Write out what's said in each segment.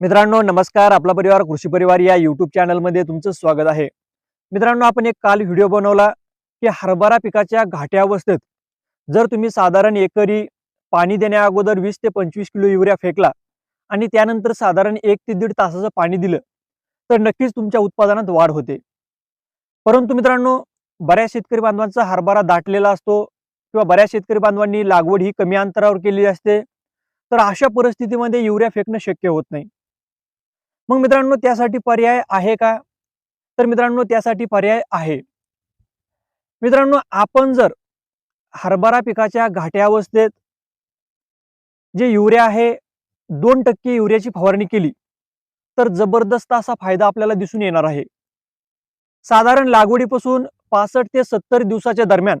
मित्रांनो नमस्कार. आपला परिवार कृषी परिवार या युट्यूब चॅनलमध्ये तुमचं स्वागत आहे. मित्रांनो आपण एक काल व्हिडिओ बनवला की हरभरा पिकाच्या घाट्या अवस्थेत जर तुम्ही साधारण एकरी पाणी देण्या अगोदर वीस ते पंचवीस किलो युरिया फेकला आणि त्यानंतर साधारण एक ते दीड तासाचं पाणी दिलं तर नक्कीच तुमच्या उत्पादनात वाढ होते. परंतु मित्रांनो बऱ्याच शेतकरी बांधवांचा हरभरा दाटलेला असतो किंवा बऱ्याच शेतकरी बांधवांनी लागवड ही कमी अंतरावर केलेली असते तर अशा परिस्थितीमध्ये युरिया फेकणं शक्य होत नाही. मग मित्रांनो त्यासाठी पर्याय आहे का? तर मित्रांनो त्यासाठी पर्याय आहे. मित्रांनो आपण जर हरभरा पिकाच्या घाट्या अवस्थेत जे युरिया आहे दोन टक्के युरियाची फवारणी केली तर जबरदस्त असा फायदा आपल्याला दिसून येणार आहे. साधारण लागवडीपासून पासष्ट ते सत्तर दिवसाच्या दरम्यान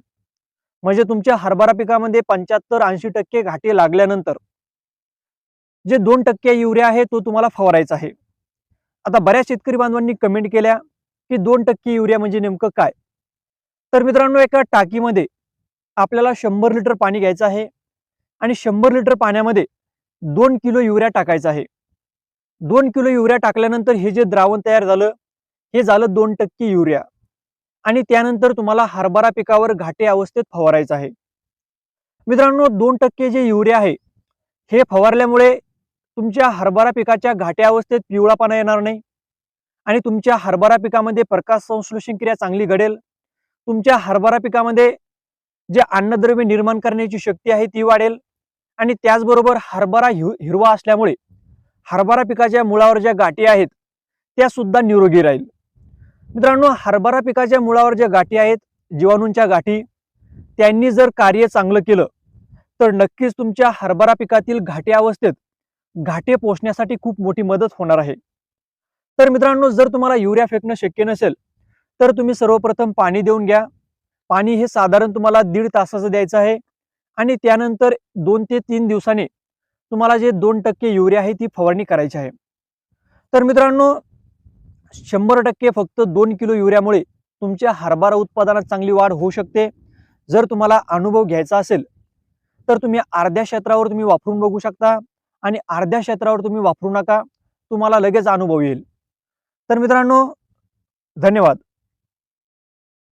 म्हणजे तुमच्या हरभरा पिकामध्ये पंच्याहत्तर ऐंशी टक्के घाटे लागल्यानंतर जे दोन टक्के युरिया आहे तो तुम्हाला फवारायचा आहे. आता बऱ्याच शेतकरी बांधवांनी कमेंट केल्या की दोन टक्के युरिया म्हणजे नेमकं काय? तर मित्रांनो एका टाकीमध्ये आपल्याला शंभर लिटर पाणी घ्यायचं आहे आणि शंभर लिटर पाण्यामध्ये दोन किलो युरिया टाकायचा आहे. दोन किलो युरिया टाकल्यानंतर हे जे द्रावण तयार झालं हे झालं दोन टक्के युरिया. आणि त्यानंतर तुम्हाला हरभरा पिकावर घाटे अवस्थेत फवारायचं आहे. मित्रांनो दोन टक्के जे युरिया आहे हे फवारल्यामुळे तुमच्या हरभरा पिकाच्या घाट्या अवस्थेत पिवळापणा येणार नाही. आणि तुमच्या हरभरा पिकामध्ये प्रकाश संश्लेषण क्रिया चांगली घडेल. तुमच्या हरभरा पिकामध्ये जे अन्नद्रव्य निर्माण करण्याची शक्ती आहे ती वाढेल. आणि त्याचबरोबर हरभरा हिरवा असल्यामुळे हरभरा पिकाच्या मुळावर ज्या गाठी आहेत त्या सुद्धा निरोगी राहील. मित्रांनो हरभरा पिकाच्या मुळावर ज्या गाठी आहेत जीवाणूंच्या गाठी त्यांनी जर कार्य चांगलं केलं तर नक्कीच तुमच्या हरभरा पिकातील घाटी अवस्थेत घाटे पोचण्यासाठी खूप मोठी मदत होणार आहे. तर मित्रांनो जर तुम्हाला युरिया फेकणं शक्य नसेल तर तुम्ही सर्वप्रथम पाणी देऊन घ्या. पाणी हे साधारण तुम्हाला दीड तासाचं द्यायचं आहे आणि त्यानंतर दोन ते तीन दिवसाने तुम्हाला जे दोन टक्के युरिया आहे ती फवारणी करायची आहे. तर मित्रांनो शंभर टक्के फक्त दोन किलो युरियामुळे तुमच्या हरभरा उत्पादनात चांगली वाढ होऊ शकते. जर तुम्हाला अनुभव घ्यायचा असेल तर तुम्ही अर्ध्या क्षेत्रावर तुम्ही वापरून बघू शकता. आणि अर्ध्या क्षेत्रावर तुम्ही वापरू नका. तुम्हाला लगेच अनुभव येईल. तर मित्रांनो धन्यवाद.